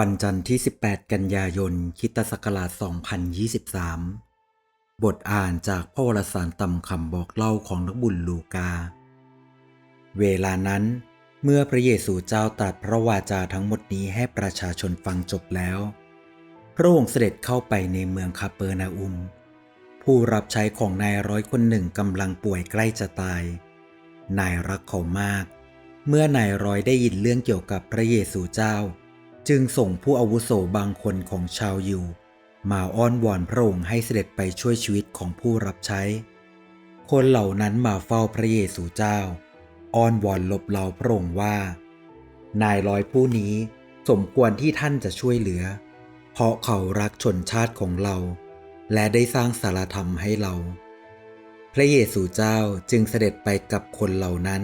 วันจันทร์ที่ 18 กันยายนคิตศักราช 2023 บทอ่านจากพระวรสารตำคำบอกเล่าของนักบุญลูกา เวลานั้น เมื่อพระเยซูเจ้าตรัสพระวาจาทั้งหมดนี้ให้ประชาชนฟังจบแล้ว พระองค์เสด็จเข้าไปในเมืองคาเปอร์นาอุม ผู้รับใช้ของนายร้อยคนหนึ่งกำลังป่วยใกล้จะตาย นายรักเขามาก เมื่อนายร้อยได้ยินเรื่องเกี่ยวกับพระเยซูเจ้า จึงส่งผู้อาวุโสบางคนของชาวยิว มาอ้อนวอนพระองค์ให้เสด็จไปช่วยชีวิตของผู้รับใช้ คนเหล่านั้นมาเฝ้าพระเยซูเจ้า อ้อนวอนลบเล่าพระองค์ว่า นายร้อยผู้นี้สมควรที่ท่านจะช่วยเหลือ เพราะเขารักชนชาติของเรา และได้สร้างสารธรรมให้เรา พระเยซูเจ้าจึงเสด็จไปกับคนเหล่านั้น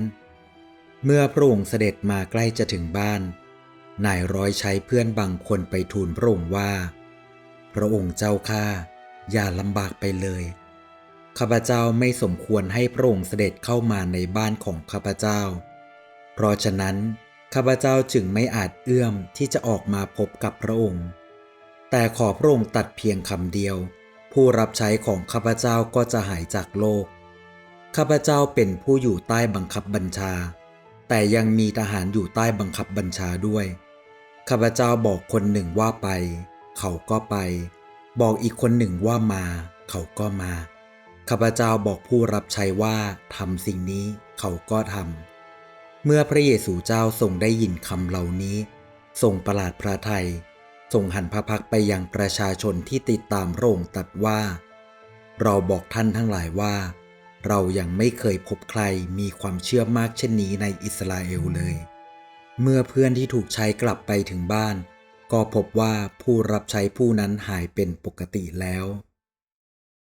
เมื่อพระองค์เสด็จมาใกล้จะถึงบ้าน นายร้อยใช้เพื่อนบางคนไปทูลพระองค์ว่า พระองค์เจ้าข้าอย่าลำบากไปเลยข้าพเจ้าไม่สมควรให้พระองค์เสด็จเข้ามาในบ้านของข้าพเจ้า เพราะฉะนั้นข้าพเจ้าจึงไม่อาจเอื้อมที่จะออกมาพบกับพระองค์ แต่ขอพระองค์ตัดเพียงคำเดียว ผู้รับใช้ของข้าพเจ้าก็จะหายจากโลก ข้าพเจ้าเป็นผู้อยู่ใต้บังคับบัญชา แต่ยังมีทหารอยู่ใต้บังคับบัญชาด้วย ข้าพเจ้าบอกคนหนึ่งว่าไป เขาก็ไป บอกอีกคนหนึ่งว่ามา เขาก็มา ข้าพเจ้าบอกผู้รับใช้ว่าทำสิ่งนี้ เขาก็ทำเมื่อพระเยซูเจ้าทรงได้ยินคำเหล่านี้ ทรงประหลาดพระทัยทรงหันพระพักไปยังประชาชนที่ติดตามพระองค์ตรัสว่า เราบอกท่านทั้งหลายว่า เรายังไม่เคยพบใครมีความเชื่อมากเช่นนี้ในอิสราเอลเลย เมื่อเพื่อนที่ถูกใช้กลับไปถึงบ้าน ก็พบว่าผู้รับใช้ผู้นั้นหายเป็นปกติแล้ว